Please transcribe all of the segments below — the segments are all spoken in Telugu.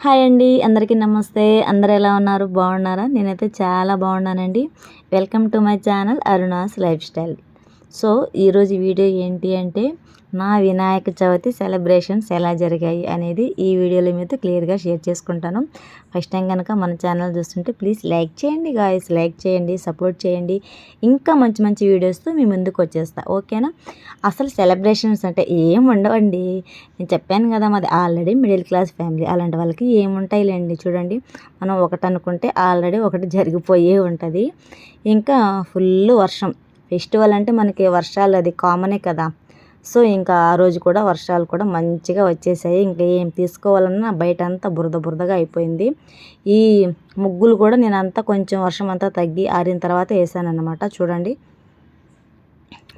హాయ్ అండి అందరికీ నమస్తే. అందరు ఎలా ఉన్నారు? బాగున్నారా? నేనైతే చాలా బాగున్నానండి. Welcome to my channel Aruna's life style. So ఈరోజు వీడియో ఏంటి అంటే నా వినాయక చవితి సెలబ్రేషన్స్ ఎలా జరిగాయి అనేది ఈ వీడియోలో మీతో క్లియర్గా షేర్ చేసుకుంటాను. ఫస్ట్ టైం కనుక మన ఛానల్ చూస్తుంటే ప్లీజ్ లైక్ చేయండి గాయస్ లైక్ చేయండి సపోర్ట్ చేయండి. ఇంకా మంచి మంచి వీడియోస్తో మీ ముందుకు వచ్చేస్తా ఓకేనా? అసలు సెలబ్రేషన్స్ అంటే ఏం ఉండవండి. నేను చెప్పాను కదా మాది ఆల్రెడీ మిడిల్ క్లాస్ ఫ్యామిలీ. అలాంటి వాళ్ళకి ఏముంటాయిలేండి చూడండి. మనం ఒకటి అనుకుంటే ఆల్రెడీ ఒకటి జరిగిపోయే ఉంటుంది. ఇంకా ఫుల్ వర్షం. ఫెస్టివల్ అంటే మనకి వర్షాలు అది కామనే కదా. సో ఇంకా ఆ రోజు కూడా వర్షాలు కూడా మంచిగా వచ్చేసాయి. ఇంకా ఏం తీసుకోవాలన్నా బయట అంతా బురద బురదగా అయిపోయింది. ఈ ముగ్గులు కూడా నేను అంతా కొంచెం వర్షం అంతా తగ్గి ఆరిన తర్వాత వేసాను చూడండి.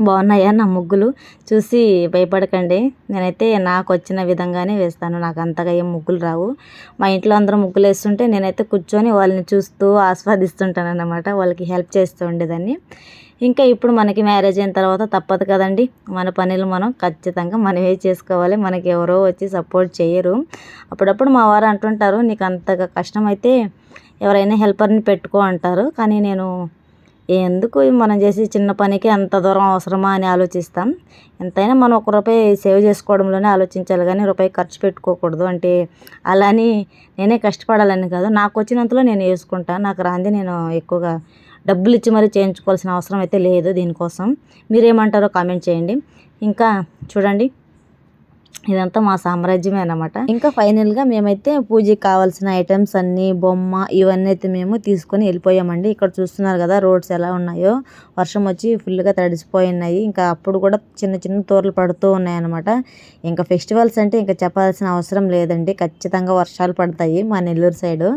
బాగున్నాయా నా ముగ్గులు? చూసి భయపడకండి. నేనైతే నాకు వచ్చిన విధంగానే వేస్తాను. నాకు అంతగా ఏం ముగ్గులు రావు. మా ఇంట్లో అందరూ ముగ్గులు వేస్తుంటే నేనైతే కూర్చొని వాళ్ళని చూస్తూ ఆస్వాదిస్తుంటాను అనమాట వాళ్ళకి హెల్ప్ చేస్తూ ఉండేదాన్ని. ఇంకా ఇప్పుడు మనకి మ్యారేజ్ అయిన తర్వాత తప్పదు కదండి. మన పనులు మనం ఖచ్చితంగా మనమే చేసుకోవాలి. మనకి ఎవరో వచ్చి సపోర్ట్ చేయరు. అప్పుడప్పుడు మా వారు అంటుంటారు నీకు అంతగా కష్టం అయితే ఎవరైనా హెల్పర్ని పెట్టుకో అంటారు. కానీ నేను ఎందుకు మనం చేసే చిన్న పనికి అంత దూరం అవసరమా అని ఆలోచిస్తాం. ఎంతైనా మనం ఒక రూపాయి సేవ్ చేసుకోవడంలోనే ఆలోచించాలి. కానీ రూపాయి ఖర్చు పెట్టుకోకూడదు అంటే అలాని నేనే కష్టపడాలని కాదు. నాకు వచ్చినంతలో నేను వేసుకుంటాను నాకు రాంది నేను ఎక్కువగా డబ్బులు ఇచ్చి మరీ చేయించుకోవాల్సిన అవసరం అయితే లేదు దీనికోసం. మీరేమంటారో కామెంట్ చేయండి. ఇంకా చూడండి. ఇదంతా మా సామ్రాజ్యమే అనమాట ఇంకా ఫైనల్గా మేమైతే పూజకి కావాల్సిన ఐటమ్స్ అన్నీ బొమ్మ ఇవన్నీ అయితే మేము తీసుకొని వెళ్ళిపోయామండి. ఇక్కడ చూస్తున్నారు కదా రోడ్స్ ఎలా ఉన్నాయో. వర్షం వచ్చి ఫుల్గా తడిసిపోయినాయి. ఇంకా అప్పుడు కూడా చిన్న చిన్న తోరలు పడుతూ ఉన్నాయన్నమాట. ఇంకా ఫెస్టివల్స్ అంటే ఇంకా చెప్పాల్సిన అవసరం లేదండి. ఖచ్చితంగా వర్షాలు పడతాయి మా నెల్లూరు సైడు.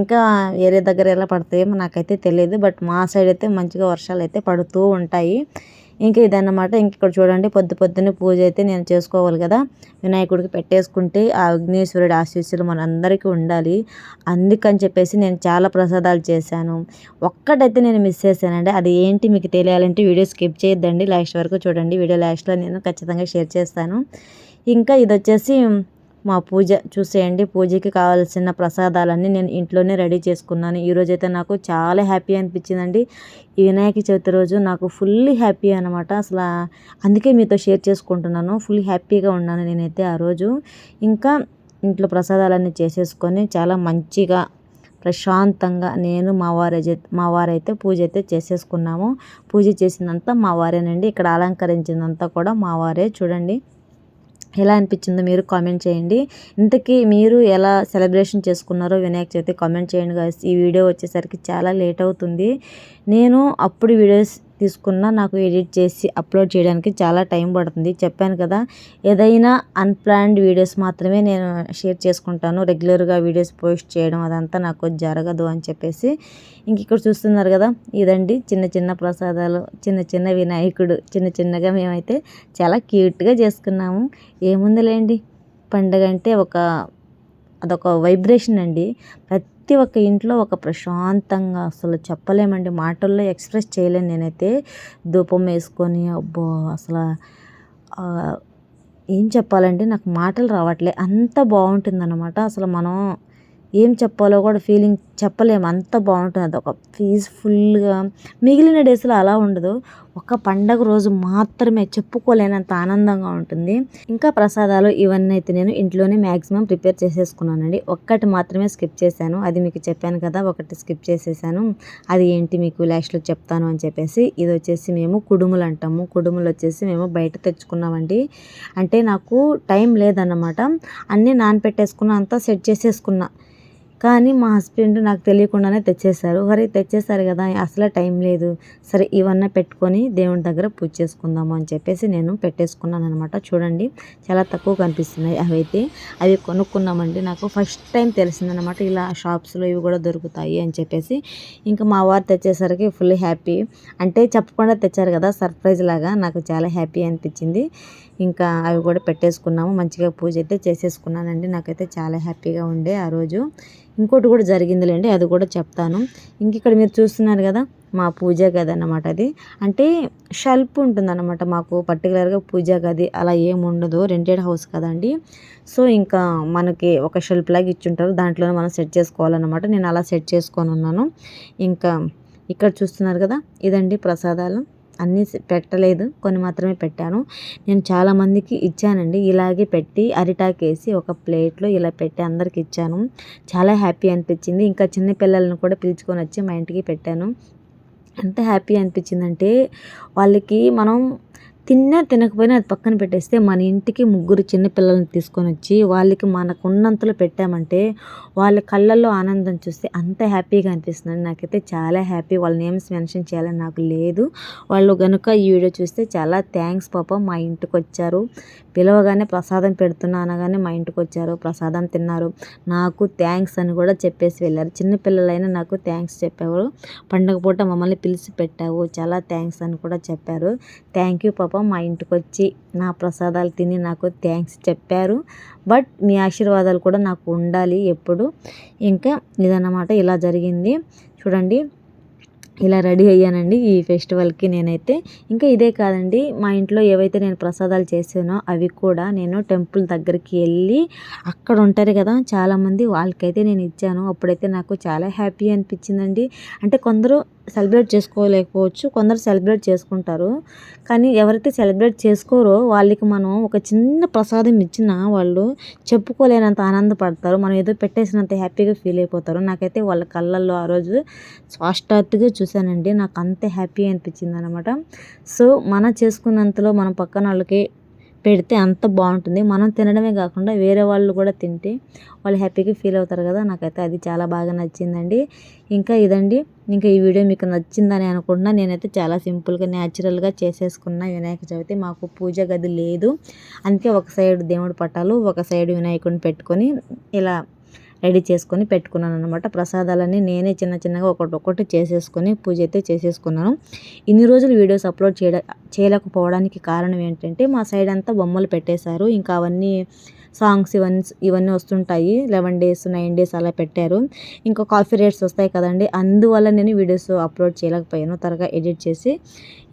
ఇంకా వేరే దగ్గర ఎలా పడతాయో నాకైతే తెలియదు బట్ మా సైడ్ అయితే మంచిగా వర్షాలు అయితే పడుతూ ఉంటాయి. ఇంకా ఇదన్నమాట. ఇంక ఇక్కడ చూడండి పొద్దు పొద్దున్నే పూజ అయితే నేను చేసుకోవాలి కదా. వినాయకుడికి పెట్టేసుకుంటే ఆ విఘ్నేశ్వరుడి ఆశీస్సులు మనందరికీ ఉండాలి. అందుకని చెప్పేసి నేను చాలా ప్రసాదాలు చేశాను. ఒక్కటైతే నేను మిస్ చేశానండి. అది ఏంటి మీకు తెలియాలంటే వీడియో స్కిప్ చేయొద్దండి. లాస్ట్ వరకు చూడండి. వీడియో లాస్ట్లో నేను ఖచ్చితంగా షేర్ చేస్తాను. ఇంకా ఇది వచ్చేసి మా పూజ చూసేయండి. పూజకి కావాల్సిన ప్రసాదాలన్నీ నేను ఇంట్లోనే రెడీ చేసుకున్నాను. ఈరోజైతే నాకు చాలా హ్యాపీ అనిపించిందండి. ఈ వినాయక చవితి రోజు నాకు ఫుల్ హ్యాపీ అనమాట అసలు అందుకే మీతో షేర్ చేసుకుంటున్నాను. ఫుల్ హ్యాపీగా ఉన్నాను నేనైతే ఆ రోజు. ఇంకా ఇంట్లో ప్రసాదాలన్నీ చేసేసుకొని చాలా మంచిగా ప్రశాంతంగా నేను మా వారే మా వారైతే పూజ అయితే చేసేసుకున్నాము. పూజ చేసినంత మా వారేనండి. ఇక్కడ అలంకరించిందంతా కూడా మా వారే చూడండి. ఎలా అనిపించిందో మీరు కామెంట్ చేయండి. ఇంతకీ మీరు ఎలా సెలబ్రేషన్ చేసుకున్నారో వినాయక చవితి కామెంట్ చేయండి గాయస్ ఈ వీడియో వచ్చేసరికి చాలా లేట్ అవుతుంది. నేను అప్పుడు వీడియోస్ తీసుకున్న నాకు ఎడిట్ చేసి అప్లోడ్ చేయడానికి చాలా టైం పడుతుంది. చెప్పాను కదా ఏదైనా అన్ప్లాన్డ్ వీడియోస్ మాత్రమే నేను షేర్ చేసుకుంటాను. రెగ్యులర్గా వీడియోస్ పోస్ట్ చేయడం అదంతా నాకు జరగదు అని చెప్పేసి ఇంక ఇక్కడ చూస్తున్నారు కదా ఇదండి చిన్న చిన్న ప్రసాదాలు చిన్న చిన్న వినాయకుడు చిన్న చిన్నగా మేమైతే చాలా క్యూట్గా చేసుకున్నాము. ఏముందిలేండి పండగ అంటే ఒక అదొక వైబ్రేషన్ అండి. ప్రతి ప్రతి ఒక్క ఇంట్లో ఒక ప్రశాంతంగా అసలు చెప్పలేమండి. మాటల్లో ఎక్స్ప్రెస్ చేయలేను నేనైతే. ధూపం వేసుకొని అబ్బో! అసలు ఏం చెప్పాలంటే నాకు మాటలు రావట్లే. అంత బాగుంటుందన్నమాట. అసలు మనం ఏం చెప్పాలో కూడా ఫీలింగ్ చెప్పలేము. అంత బాగుంటుంది. అది ఒక పీస్ఫుల్గా మిగిలిన డేస్లో అలా ఉండదు. ఒక పండగ రోజు మాత్రమే చెప్పుకోలేనంత ఆనందంగా ఉంటుంది. ఇంకా ప్రసాదాలు ఇవన్నీ అయితే నేను ఇంట్లోనే మ్యాక్సిమం ప్రిపేర్ చేసేసుకున్నానండి. ఒక్కటి మాత్రమే స్కిప్ చేశాను. అది మీకు చెప్పాను కదా ఒకటి స్కిప్ చేసేసాను. అది ఏంటి మీకు లాస్ట్లో చెప్తాను అని చెప్పేసి. ఇది వచ్చేసి మేము కుడుములు అంటాము. కుడుములు వచ్చేసి మేము బయట తెచ్చుకున్నామండి. అంటే నాకు టైం లేదన్నమాట. అన్నీ నానపెట్టేసుకున్న అంతా సెట్ చేసేసుకున్నా. కానీ మా హస్బెండ్ నాకు తెలియకుండానే తెచ్చేశారు. మరి తెచ్చేసారు కదా అసలే టైం లేదు. సరే ఇవన్నీ పెట్టుకొని దేవుని దగ్గర పూజ చేసుకుందాము అని చెప్పేసి నేను పెట్టేసుకున్నాను అనమాట చూడండి చాలా తక్కువ కనిపిస్తున్నాయి అవి అయితే అవి కొనుక్కున్నామండి నాకు ఫస్ట్ టైం తెలిసిందనమాట ఇలా షాప్స్లో ఇవి కూడా దొరుకుతాయి అని చెప్పేసి. ఇంకా మా వారు తెచ్చేసరికి ఫుల్ హ్యాపీ. అంటే చెప్పకుండా తెచ్చారు కదా సర్ప్రైజ్ లాగా నాకు చాలా హ్యాపీ అనిపించింది. ఇంకా అవి కూడా పెట్టేసుకున్నాము. మంచిగా పూజ అయితే చేసేసుకున్నానండి. నాకైతే చాలా హ్యాపీగా ఉండే ఆ రోజు. ఇంకోటి కూడా జరిగిందిలేండి అది కూడా చెప్తాను. ఇంక ఇక్కడ మీరు చూస్తున్నారు కదా మా పూజ గది అన్నమాట అది. అంటే షెల్ఫ్ ఉంటుందన్నమాట మాకు పర్టికులర్గా పూజా గది అలా ఏముండదు ఉండదు. రెంటెడ్ హౌస్ కదండి. సో ఇంకా మనకి ఒక షెల్ఫ్ లాగా ఇచ్చుంటారు. దాంట్లోనే మనం సెట్ చేసుకోవాలన్నమాట. నేను అలా సెట్ చేసుకొని ఉన్నాను. ఇంకా ఇక్కడ చూస్తున్నారు కదా ఇదండి ప్రసాదాలు. అన్నీ పెట్టలేదు. కొన్ని మాత్రమే పెట్టాను. నేను చాలామందికి ఇచ్చానండి. ఇలాగే పెట్టి అరిటాకేసి ఒక ప్లేట్లో ఇలా పెట్టి అందరికి ఇచ్చాను. చాలా హ్యాపీ అనిపించింది. ఇంకా చిన్న పిల్లలను కూడా పిలుచుకొని వచ్చి మా ఇంటికి పెట్టాను. ఎంత హ్యాపీ అనిపించిందంటే వాళ్ళకి మనం తిన్నా తినకపోయినా అది పక్కన పెట్టేస్తే మన ఇంటికి ముగ్గురు చిన్నపిల్లల్ని తీసుకొని వచ్చి వాళ్ళకి మనకున్నంతలో పెట్టామంటే వాళ్ళ కళ్ళల్లో ఆనందం చూస్తే అంత హ్యాపీగా అనిపిస్తుంది నాకైతే చాలా హ్యాపీ. వాళ్ళ నేమ్స్ మెన్షన్ చేయాలని నాకు లేదు. వాళ్ళు కనుక ఈ వీడియో చూస్తే చాలా థ్యాంక్స్ పాప. మా ఇంటికి వచ్చారు. పిలవగానే ప్రసాదం పెడుతున్నా అనగానే మా ఇంటికి వచ్చారు. ప్రసాదం తిన్నారు. నాకు థ్యాంక్స్ అని కూడా చెప్పేసి వెళ్ళారు. చిన్నపిల్లలైనా నాకు థ్యాంక్స్ చెప్పేవారు. పండగ పూట మమ్మల్ని పిలిచి పెట్టావు. చాలా థ్యాంక్స్ అని కూడా చెప్పారు. థ్యాంక్ యూ పాప. మా ఇంటికి వచ్చి నా ప్రసాదాలు తిని నాకు థ్యాంక్స్ చెప్పారు. బట్ మీ ఆశీర్వాదాలు కూడా నాకు ఉండాలి ఎప్పుడు. ఇంకా ఇదన్నమాట ఇలా జరిగింది. చూడండి ఇలా రెడీ అయ్యానండి ఈ ఫెస్టివల్కి నేనైతే. ఇంకా ఇదే కాదండి మా ఇంట్లో ఏవైతే నేను ప్రసాదాలు చేసానో అవి కూడా నేను టెంపుల్ దగ్గరికి వెళ్ళి అక్కడ ఉంటారు కదా చాలామంది వాళ్ళకైతే నేను ఇచ్చాను. అప్పుడైతే నాకు చాలా హ్యాపీ అనిపించిందండి. అంటే కొందరు సెలబ్రేట్ చేసుకోలేకపోవచ్చు. కొందరు సెలబ్రేట్ చేసుకుంటారు. కానీ ఎవరైతే సెలబ్రేట్ చేసుకోరో వాళ్ళకి మనం ఒక చిన్న ప్రసాదం ఇచ్చినా వాళ్ళు చెప్పుకోలేనంత ఆనందపడతారు. మనం ఏదో పెట్టేసినంత హ్యాపీగా ఫీల్ అయిపోతారు. నాకైతే వాళ్ళ కళ్ళల్లో ఆ రోజు స్పష్టతగా చూశానండి. నాకు అంతే హ్యాపీ అనిపించింది అనమాట సో మన చేసుకున్నంతలో మనం పక్కన వాళ్ళకి పెడితే అంత బాగుంటుంది. మనం తినడమే కాకుండా వేరే వాళ్ళు కూడా తింటే వాళ్ళు హ్యాపీగా ఫీల్ అవుతారు కదా. నాకైతే అది చాలా బాగా నచ్చిందండి. ఇంకా ఇదండి. ఇంకా ఈ వీడియో మీకు నచ్చిందని అనుకుంటున్నా. నేనైతే చాలా సింపుల్గా న్యాచురల్గా చేసేసుకున్న. వినాయక చవితి మాకు పూజ గది లేదు. అందుకే ఒక సైడ్ దేవుడి పట్టాలు ఒక సైడ్ వినాయకుడిని పెట్టుకొని ఇలా రెడీ చేసుకొని పెట్టుకున్నాను అనమాట ప్రసాదాలన్నీ నేనే చిన్న చిన్నగా ఒకటి చేసేసుకొని పూజ అయితే చేసేసుకున్నాను. ఇన్ని రోజులు వీడియోస్ అప్లోడ్ చేయలేకపోవడానికి కారణం ఏంటంటే మా సైడ్ అంతా బొమ్మలు పెట్టేశారు. ఇంకా అవన్నీ సాంగ్స్ ఇవన్నీ ఇవన్నీ వస్తుంటాయి. లెవెన్ డేస్ నైన్ డేస్ అలా పెట్టారు. ఇంకా కాఫీ రేట్స్ వస్తాయి కదండి. అందువల్ల నేను వీడియోస్ అప్లోడ్ చేయలేకపోయాను. త్వరగా ఎడిట్ చేసి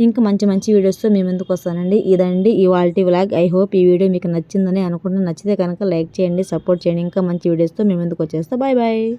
ఇంకా మంచి మంచి వీడియోస్తో మేము ఎందుకు వస్తానండి. ఇదండి ఇవాల్టి వ్లాగ్. ఐ హోప్ ఈ వీడియో మీకు నచ్చిందని అనుకుంటున్నా నచ్చితే కనుక లైక్ చేయండి సపోర్ట్ చేయండి. ఇంకా మంచి వీడియోస్తో మేము ఎందుకు వచ్చేస్తా. Bye bye.